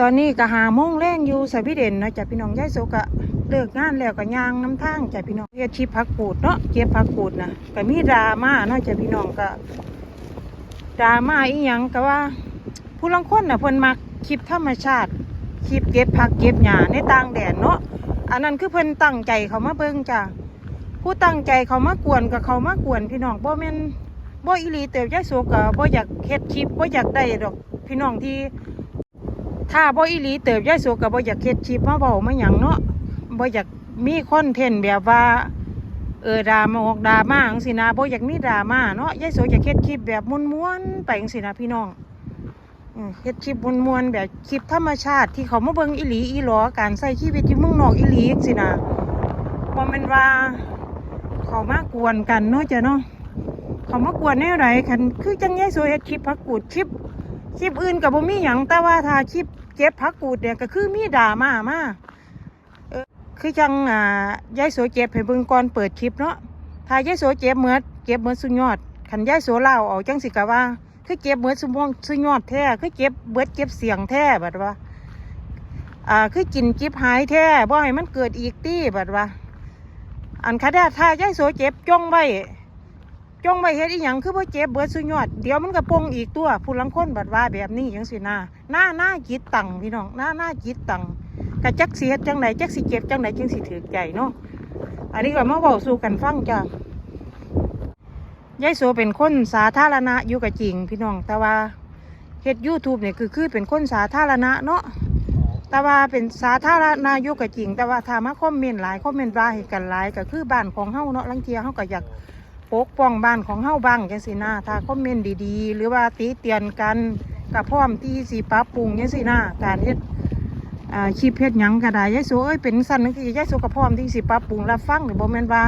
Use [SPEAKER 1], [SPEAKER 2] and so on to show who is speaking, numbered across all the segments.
[SPEAKER 1] ตอนนี้ก็หาโมงแรงอยู่สวีเดนเนาะจ้ะพี่น้องยายโซกะเลิกงานแล้วก็ย่างน้ำทางจ้ะพี่น้องเฮ็ดชีพพักกูดเนาะเก็บพักกูดนะก็มีดราม่าเนาะจ้ะพี่น้องก็ดราม่าอีหยังก็ว่า ผู้ลังคนน่ะเพิ่นมักคลิปธรรมชาติคลิปเก็บผักเก็บหญ้าในต่างแดนเนาะอันนั้นคือเพิ่นตั้งใจเขามาเบิ่งจ้ะผู้ตั้งใจเขามากวนกับเขามากวนพี่น้องบ่แม่น บ่อีหลีเติบยายโซก็บ่อยากเฮ็ดคลิปบ่อยากได้ดอกพี่น้องที่ ถ้าบ่อีหลีเติบยายโสก็บ่อยากเฮ็ดคลิปมาเว้ามาหยังเนาะบ่อยากมีคอนเทนต์แบบว่าเออดามาออกดามาจังซี่นะบ่อยากมีดราม่าเนาะยายโสอยากเฮ็ดคลิปแบบม่วนๆไปจังซี่นะพี่น้องเฮ็ดคลิปม่วนๆแบบคลิปธรรมชาติที่เขามาเบิ่งอีหลีอีหลอการใช้ชีวิตอยู่เมืองนอกอีหลีจังซี่นะบ่แม่นว่าเขามากวนกันเนาะจ้ะเนาะ เขามากวนแนวใดคันคือจังยายโสเฮ็ดคลิปพักกูดคลิปคลิปอื่นกับบ่มีหยังแต่ว่าถ้าคลิปเจ็บพักกูดเนี่ยก็คือมีดรามามาเออคือจังอ่ายายโสเจ็บให้เบิ่งก่อนเปิดคลิปเนาะถ้ายายโสเจ็บเหมือดเจ็บเหมือดสุดยอดขันยายโสเล่าเอาจังสิกะว่า คือเจ็บเหมือดสุดยอดสุดยอดแท้คือเจ็บเบิดเจ็บเสียงแท้บัดว่าอ่าคือกินจิบหายแท้บ่ให้มันเกิดอีกตี้บัดว่าอันคาดาถ้ายายโสเจ็บจ้องไว้ จงไปเฮ็ดอีหยังคือบ่เจ็บเบิดสุยอด เดี๋ยวมันก็ปงอีกตัวผู้ลังคนบัดว่าแบบนี้จังซี่นะหน้าหน้าจิตตังพี่น้องหน้าหน้าจิตตังกะจักสิเฮ็ดจังไดจักสิเจ็บจังไดจังสิถือใจเนาะอันนี้ก็มาเว้าสู่กันฟังจ้ะยายโสเป็นคนสาธารณะอยู่กับจริงพี่น้อง แต่ว่าเฮ็ด YouTube เนี่ยคือคือเป็นคนสาธารณะเนาะแต่ว่าเป็นสาธารณะอยู่กับจริง แต่ว่าถามาคอมเมนต์หลายคอมเมนต์ว่าให้กันหลายก็คือบ้านของเฮาเนาะลังเทียเฮาก็อยาก ปกป้องบ้านของเฮาบ้างจังสินะถ้าคอมเมนต์ดีๆ หรือว่าติเตียนกันกับพร้อมที่สิปรับปรุงจังสินะการเฮ็ดอ่าคลิปเฮ็ดหยังก็ได้ยายโสเอ้ยเป็นสั่นนึงคือยายโสก็พร้อมที่สิปรับปรุงรับฟังหรือบ่แม่นว่า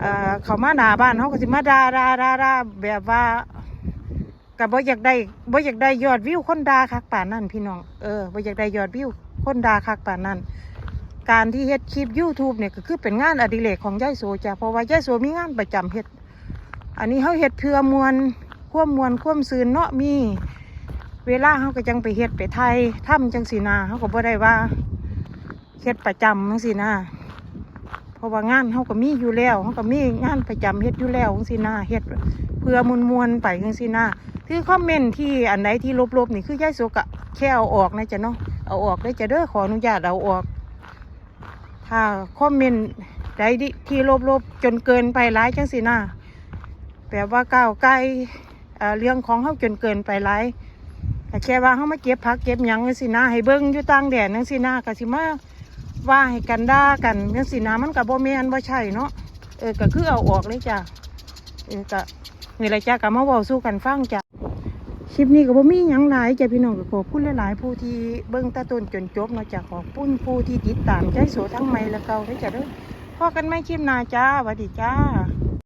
[SPEAKER 1] เอ่อเขามาด่าบ้านเฮาก็สิมาด่าด่าด่าด่าแบบว่าก็บ่อยากได้บ่อยากได้ยอดวิวคนด่าคักป่านนั้นพี่น้องเออบ่อยากได้ยอดวิวคนด่าคักป่านนั้น การที่เฮ็ดคลิป YouTube เนี่ยก็คือเป็นงานอดิเรกของยายโสจ้ะเพราะว่ายายโสมีงานประจำเฮ็ดอันนี้เขาเฮ็ดเพื่อมวลควมมวลควมซืนเนาะมี เวลาเขาก็จังไปเฮ็ดไปไทยถ้ำจังสีนาเขาก็บ่ได้ว่าเฮ็ดประจำจังสีนาเพราะว่างานเขาก็มีอยู่แล้วเขาก็มีงานประจำเฮ็ดอยู่แล้วจังสีนาเฮ็ดเพื่อมวลมวลไปจังสีนาคือคอมเมนต์ที่อันไหนที่ลบๆนี่คือยายโสกะแค่เอาออกนะจ๊ะเนาะเอาออกได้จะเด้อขออนุญาตเอาออก ถ้าคอมเมนต์ใดที่ลบๆจนเกินไปร้ายจังสินะแบบว่าก้าวไกลเอ่อเรื่องของเขาจนเกินไปร้ายแต่แค่ว่าเขามาเก็บผักเก็บยังจังสินะให้เบิ้งอยู่ต่างแดนจังสินะก็สิมาว่าให้กันด่ากันจังสินะมันกับโบแมนบ่ใช่เนาะเออก็คือเอาออกเลยจ้ะเออก็นี่แหละจ้ะก็มาเว้าสู้กันฟังจ้ะ คลิปนี้ก็บ่มีหยังหลายจ้ะพี่น้องก็ขอบคุณหลายๆผู้ที่เบิ่งตาต้นจนจบเนาะจ้ะขอบคุณผู้ที่ติดตามใจโสทั้งใหม่และเก่าด้วยจ้ะเด้อพอกันไม่คลิปหน้าจ้าสวัสดีจ้า